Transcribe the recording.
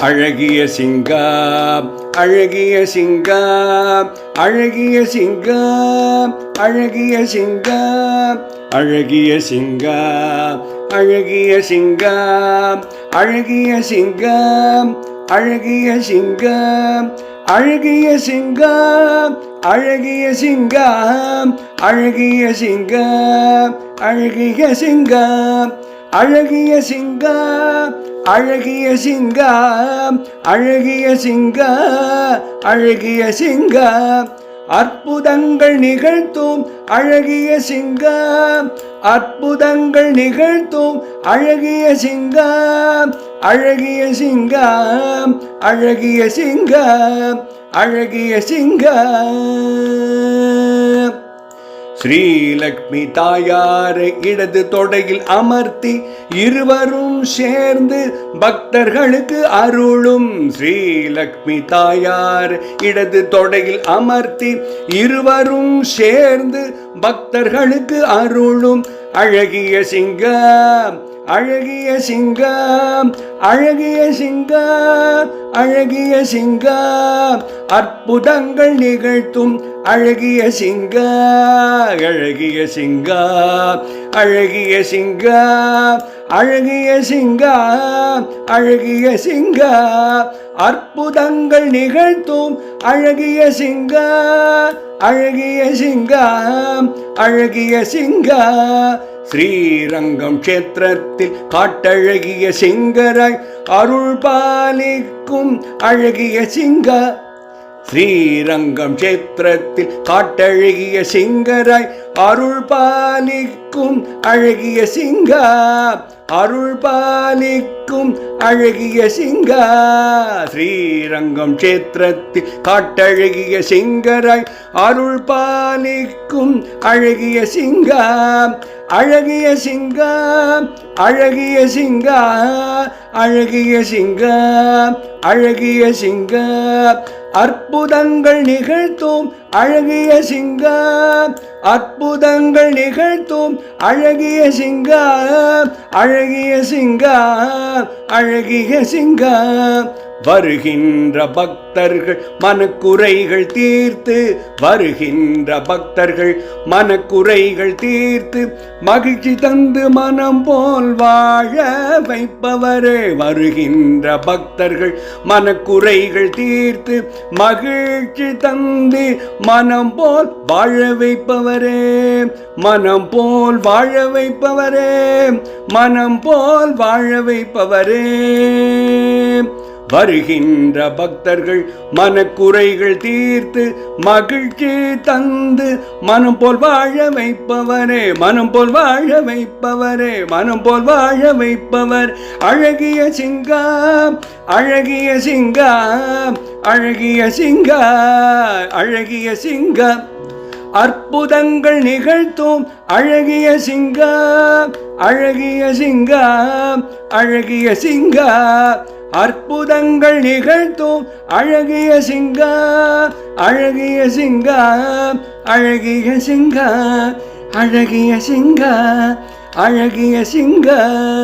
அழகிய சிங்கா அழகிய சிங்கா அழகிய சிங்கா அழகிய சிங்கா அழகிய சிங்கா அழகிய சிங்கா அழகிய சிங்கா அழகிய சிங்கா அழகிய சிங்கா அழகிய சிங்கா அழகிய சிங்கா அழகிய சிங்கா அழகிய சிங்கா அழகிய சிங்கா அழகிய சிங்கா அழகிய சிங்கா. அற்புதங்கள் நிகழ்த்தும் அழகிய சிங்கா அற்புதங்கள் நிகழ்த்தும் அழகிய சிங்கா அழகிய சிங்கா அழகிய சிங்கா அழகிய சிங்கா. ஸ்ரீலக்ஷ்மி தாயாரை இடது தொடையில் அமர்த்தி இருவரும் சேர்ந்து பக்தர்களுக்கு அருளும். ஸ்ரீலக்ஷ்மி தாயார் இடது தொடையில் அமர்த்தி இருவரும் சேர்ந்து பக்தர்களுக்கு அருளும். அழகிய சிங்கம் அழகிய சிங்கம் அழகிய சிங்கம் அழகிய சிங்கம். அற்புதங்கள் நிகழ்த்தும் அழகிய சிங்க அழகிய சிங்க அழகிய சிங்க அழகிய சிங்க அழகிய சிங்க அற்புதங்கள் நிகழ்த்தும் அழகிய சிங்க அழகிய சிங்க அழகிய சிங்க ஸ்ரீரங்கம் கஷேத்திரத்தில் காட்டழகிய சிங்கராய் அருள் பாலிக்கும் அழகிய சிங்க. ஸ்ரீரங்கம் கஷேத்திரத்தில் காட்டழகிய சிங்கராய் அருள் பாலிக்கும் அழகிய சிங்கா. அருள் பாலிக்கும் அழகிய சிங்கா. ஸ்ரீரங்கம் கஷேத்திரத்தில் காட்டழகிய சிங்கராய் அருள் பாலிக்கும் அழகிய சிங்கா. அழகிய சிங்க அழகிய சிங்க அழகிய சிங்க அழகிய சிங்க. அற்புதங்கள் நிகழ்த்தும் அழகிய சிங்க அற்புதங்கள் நிகழ்த்தும் அழகிய சிங்க அழகிய சிங்க அழகிய சிங்க. வருகின்ற பக்த பக்தர்கள் மனக்குறைகள் தீர்த்து வருகின்ற பக்தர்கள் மனக்குறைகள் தீர்த்து மகிழ்ச்சி தந்து மனம் போல் வாழ வைப்பவரே வருகின்ற பக்தர்கள் மனக்குறைகள் தீர்த்து மகிழ்ச்சி தந்து மனம் போல் வாழ வைப்பவரே மனம் போல் வாழ வைப்பவரே மனம் போல் வாழ வைப்பவரே. வருகின்ற பக்தர்கள் மனக்குறைகள் தீர்த்து மகிழ்ச்சி தந்து மனம் போல் வாழ வைப்பவரே மனம் போல் வாழ வைப்பவரே மனம் போல் வாழ வைப்பவர். அழகிய சிங்கா அழகிய சிங்கா அழகிய சிங்கா அழகிய சிங்கா அற்புதங்கள் நிகழ்த்தும். அழகிய சிங்கா அழகிய சிங்கா அழகிய சிங்கா. அற்புதங்கள் நிகழ்த்தும். அழகிய சிங்கா அழகிய சிங்கா அழகிய சிங்கா அழகிய சிங்கா அழகிய சிங்கா.